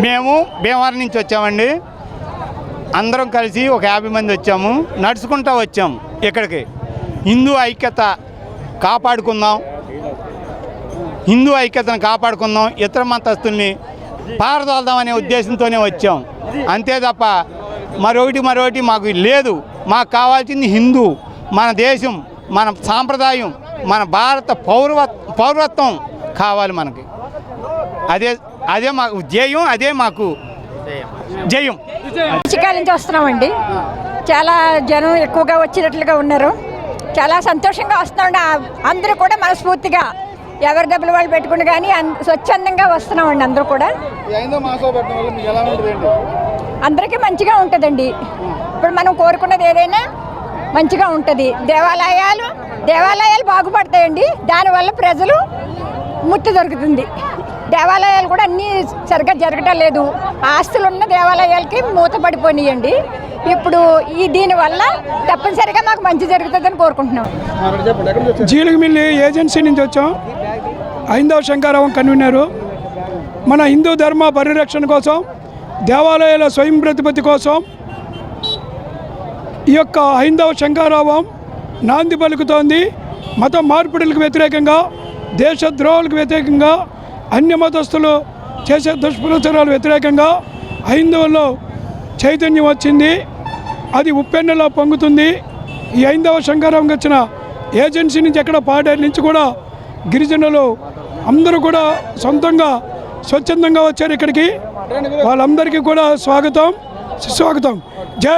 మేము భీమవరం నుంచి వచ్చామండి. అందరం కలిసి ఒక యాభై మంది వచ్చాము. నడుచుకుంటూ వచ్చాము ఇక్కడికి. హిందూ ఐక్యత కాపాడుకుందాం. హిందూ ఐక్యతను కాపాడుకుందాం. ఇతర మతస్థుల్ని పారదోల్దామనే ఉద్దేశంతోనే వచ్చాం. అంతే తప్ప మరొకటి మరొకటి మాకు లేదు. మాకు కావాల్సింది హిందూ. మన దేశం మన సాంప్రదాయం మన భారత పౌరవ పౌరత్వం కావాలి మనకి. అదే అదే మాకు జయం అదే మాకు జయం. చికాల నుంచి వస్తున్నామండి. చాలా జనం ఎక్కువగా వచ్చినట్లుగా ఉన్నారు. చాలా సంతోషంగా వస్తున్నామండి. అందరూ కూడా మనస్ఫూర్తిగా ఎవరి డబ్బులు వాళ్ళు పెట్టుకుని కానీ స్వచ్ఛందంగా వస్తున్నామండి అందరూ కూడా. అందరికీ మంచిగా ఉంటుందండి. ఇప్పుడు మనం కోరుకున్నది ఏదైనా మంచిగా ఉంటుంది. దేవాలయాలు దేవాలయాలు బాగుపడతాయండి. దానివల్ల ప్రజలు ముట్టి దొరుకుతుంది. దేవాలయాలు కూడా అన్నీ సరిగ్గా జరగటం లేదు. ఆస్తులు ఉన్న దేవాలయాలకి మూత పడిపోయినాయండి ఇప్పుడు ఈ దీనివల్ల తప్పనిసరిగా మాకు మంచి జరుగుతుందని కోరుకుంటున్నాం. జీలుగుమిల్లి ఏజెన్సీ నుంచి వచ్చాం. హైందవ శంకారావం కన్వీనరు. మన హిందూ ధర్మ పరిరక్షణ కోసం దేవాలయాల స్వయం ప్రతిపత్తి కోసం ఈ యొక్క హైందవ శంకారావం నాంది పలుకుతోంది. మత మార్పిడులకు వ్యతిరేకంగా దేశద్రోహులకు వ్యతిరేకంగా అన్య మతస్థులు చేసే దుష్ప్రచారాలు వ్యతిరేకంగా హైందవుల్లో చైతన్యం వచ్చింది. అది ఉప్పెన్నెలా పొంగుతుంది. ఈ హైందవ శంకరంకి వచ్చిన ఏజెన్సీ నుంచి ఎక్కడ పాడేరు నుంచి కూడా గిరిజనులు అందరూ కూడా సొంతంగా స్వచ్ఛందంగా వచ్చారు ఇక్కడికి. వాళ్ళందరికీ కూడా స్వాగతం. సుస్వాగతం. జై